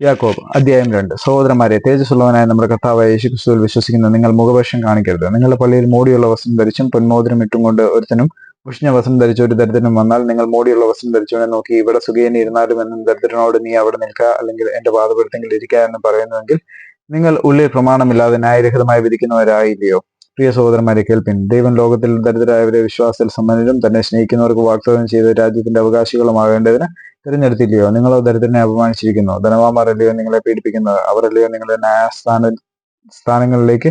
യാക്കോബ് അധ്യായം രണ്ട്. സഹോദരന്മാരെ തേജസ്സുള്ളവനായ നമ്മുടെ കർത്താവായ യേശുക്രിസ്തുവിൽ വിശ്വസിക്കുന്ന നിങ്ങൾ മുഖപക്ഷം കാണിക്കരുത്. നിങ്ങളുടെ പള്ളിയിൽ മോടിയുള്ള വസ്ത്രം ധരിച്ചും പൊന്മോതിരം ഇട്ടും കൊണ്ട് ഒരുത്തനും ഉഷ്ണ വസ്ത്രം ധരിച്ച ഒരു ദരിദ്രനും വന്നാൽ നിങ്ങൾ മോടിയുള്ള വസ്ത്രം ധരിച്ചവനെ നോക്കി ഇവിടെ സുഖേന ഇരുന്നാലും എന്നും ദരിദ്രനോട് നീ അവിടെ നിൽക്കുക അല്ലെങ്കിൽ എന്റെ പാതപ്പെടുത്തെങ്കിൽ ഇരിക്കുക എന്ന് പറയുന്നുവെങ്കിൽ നിങ്ങൾ ഉള്ളിൽ പ്രമാണമില്ലാതെ ന്യായരഹിതമായി വിധിക്കുന്നവരായില്ലയോ? പ്രിയ സഹോദരന്മാരെ കേൾപ്പിൻ. ദൈവം ലോകത്തിൽ ദരിദ്രരായവരെ വിശ്വാസത്തിൽ സമ്മതിലും തന്നെ സ്നേഹിക്കുന്നവർക്ക് വാഗ്ദാനം ചെയ്ത രാജ്യത്തിന്റെ അവകാശികളുമാകേണ്ടതിന് തിരഞ്ഞെടുത്തില്ലയോ? നിങ്ങളോ ദരിദ്രനെ അപമാനിച്ചിരിക്കുന്നു. ധനവാന്മാരല്ലയോ നിങ്ങളെ പീഡിപ്പിക്കുന്നത്? അവരല്ലയോ നിങ്ങളെ ന്യായസ്ഥാന സ്ഥാനങ്ങളിലേക്ക്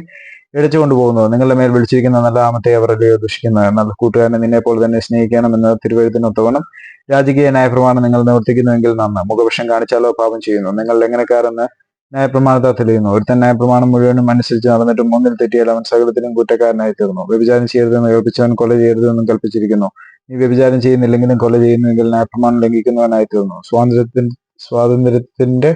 ഇഴച്ചു കൊണ്ടുപോകുന്നത് നിങ്ങളുടെ മേൽ വിളിച്ചിരിക്കുന്ന നല്ല ആമത്തെ അവരല്ലയോ ദുഷിക്കുന്നത്? നല്ല കൂട്ടുകാരനെ നിന്നെ പോലെ തന്നെ സ്നേഹിക്കണമെന്ന് തിരുവഴുത്തിനൊത്തവണ്ണം രാജകീയ ന്യായപ്രമാണം നിങ്ങൾ നിവർത്തിക്കുന്നുവെങ്കിൽ നന്ന് മുഖപക്ഷം കാണിച്ചാലോ പാപം ചെയ്യുന്നു? നിങ്ങൾ എങ്ങനെക്കാരെന്ന് ന്യായപ്രമാണത്തെ തെളിയുന്നു. ഒരുത്തൻ ന്യായപ്രമാണം മുഴുവനും അനുസരിച്ച് നടന്നിട്ട് ഒന്നിൽ തെറ്റിയാൽ അവൻ സകലത്തിലും കുറ്റക്കാരനായി തീർന്നു. വ്യഭിചാരം ചെയ്യരുതെന്ന് കൽപ്പിച്ചവൻ കൊല ചെയ്യരുതെന്നും കൽപ്പിച്ചിരിക്കുന്നു. നീ വ്യഭിചാരം ചെയ്യുന്നില്ലെങ്കിലും കൊല ചെയ്യുന്നെങ്കിൽ ന്യായപ്രമാണം ലംഘിക്കുന്നവനായി തീർന്നു സ്വാതന്ത്ര്യത്തിന് സ്വാതന്ത്ര്യത്തിന്റെ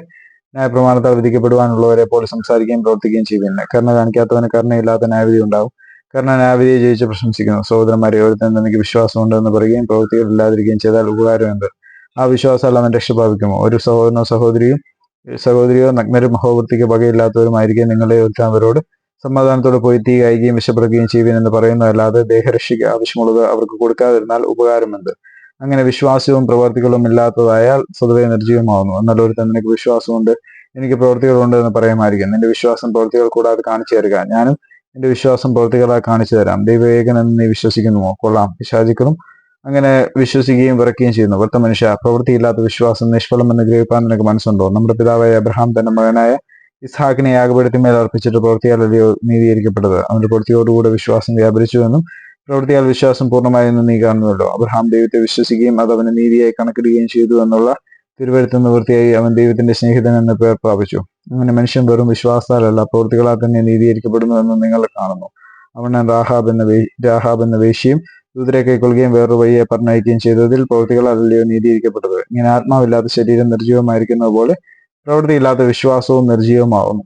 ന്യായപ്രമാണത്താൽ വിധിക്കപ്പെടുവാനുള്ളവരെ പോലെ സംസാരിക്കുകയും പ്രവർത്തിക്കുകയും ചെയ്യുന്നില്ല കരുണ കാണിക്കാത്തവന് കരുണയില്ലാത്ത ന്യായവിധി ഉണ്ടാവും. കരുണ ന്യായവിധിയെ ജയിച്ച് പ്രശംസിക്കുന്നു. സഹോദരന്മാരെ ഓരോരുത്തരും എനിക്ക് വിശ്വാസമുണ്ടെന്ന് പറയുകയും പ്രവൃത്തികൾ ഇല്ലാതിരിക്കുകയും ചെയ്താൽ ഉപകാരം എന്ത്? ആ വിശ്വാസം അവൻ രക്ഷ പ്രാപിക്കുമോ ഒരു സഹോദരനോ സഹോദരിയും സഹോദരിയോ നഗ്നരും മഹോവൃത്തിക്ക് പകയില്ലാത്തവരുമായിരിക്കും നിങ്ങളെ ഒരുത്താൻ അവരോട് സമാധാനത്തോടെ പോയി തീ കായുകയും വിശപ്പെടുകയും ചെയ്യുവിൻ എന്ന് പറയുന്നതല്ലാതെ ദേഹരക്ഷയ്ക്ക് ആവശ്യമുള്ളത് അവർക്ക് കൊടുക്കാതിരുന്നാൽ ഉപകാരമുണ്ട്. അങ്ങനെ വിശ്വാസവും പ്രവർത്തികളും ഇല്ലാത്തതായാൽ സ്വതവേ നിർജീവമാവുന്നു എന്നാൽ ഒരു തന്നെക്ക് വിശ്വാസമുണ്ട് എനിക്ക് പ്രവർത്തികളുണ്ട് എന്ന് പറയുമായിരിക്കും. നിന്റെ വിശ്വാസം പ്രവർത്തികൾ കൂടാതെ കാണിച്ചു തരിക. ഞാനും എന്റെ വിശ്വാസം പ്രവർത്തികളാ കാണിച്ചു തരാം. ദൈവവേഗൻ എന്ന് നീ വിശ്വസിക്കുന്നുവോ? കൊള്ളാം. പിശാചിക്കളും അങ്ങനെ വിശ്വസിക്കുകയും വിറക്കുകയും ചെയ്യുന്നു. വൃത്ത മനുഷ്യ പ്രവൃത്തിയില്ലാത്ത വിശ്വാസം നിഷ്ഫലം എന്ന് ഗ്രഹിപ്പാൻ നിനക്ക് മനസ്സുണ്ടോ? നമ്മുടെ പിതാവായ അബ്രഹാം തന്റെ മകനായ ഇസ്ഹാക്കിനെ യാഗപീഠത്തിൽ മേൽ അർപ്പിച്ചിട്ട് പ്രവൃത്തിയാലല്ലയോ നീതീകരിക്കപ്പെട്ടത്. അവന്റെ പ്രവൃത്തിയോടുകൂടെ വിശ്വാസം വ്യാപരിച്ചുവെന്നും പ്രവൃത്തിയാൽ വിശ്വാസം പൂർണമായെന്നും നീ കാണുന്നുവല്ലോ. അബ്രഹാം ദൈവത്തെ വിശ്വസിക്കുകയും അത് അവന് നീതിയായി കണക്കിടുകയും ചെയ്തു എന്നുള്ള തിരുവരുത്ത് നിവൃത്തിയായി അവൻ ദൈവത്തിന്റെ സ്നേഹിതൻ എന്ന പേർ പ്രാപിച്ചു. അങ്ങനെ മനുഷ്യൻ വെറും വിശ്വാസത്താലല്ല പ്രവൃത്തികളാൽ തന്നെ നീതീകരിക്കപ്പെടുന്നു എന്ന് നിങ്ങൾ കാണുന്നു. അവൻ രാഹാബ് എന്ന രാഹാബ് എന്ന വേശ്യയും ദൂതരെ കൈക്കൊള്ളുകയും വേറൊരു വഴിയെ പറഞ്ഞയക്കുകയും ചെയ്തതിൽ പ്രവൃത്തികളല്ലയോ നീതീകരിക്കപ്പെട്ടത്. ഇങ്ങനെ ആത്മാവില്ലാത്ത ശരീരം നിർജീവമായിരിക്കുന്നത് പോലെ പ്രവൃത്തിയില്ലാത്ത വിശ്വാസവും നിർജീവമാവുന്നു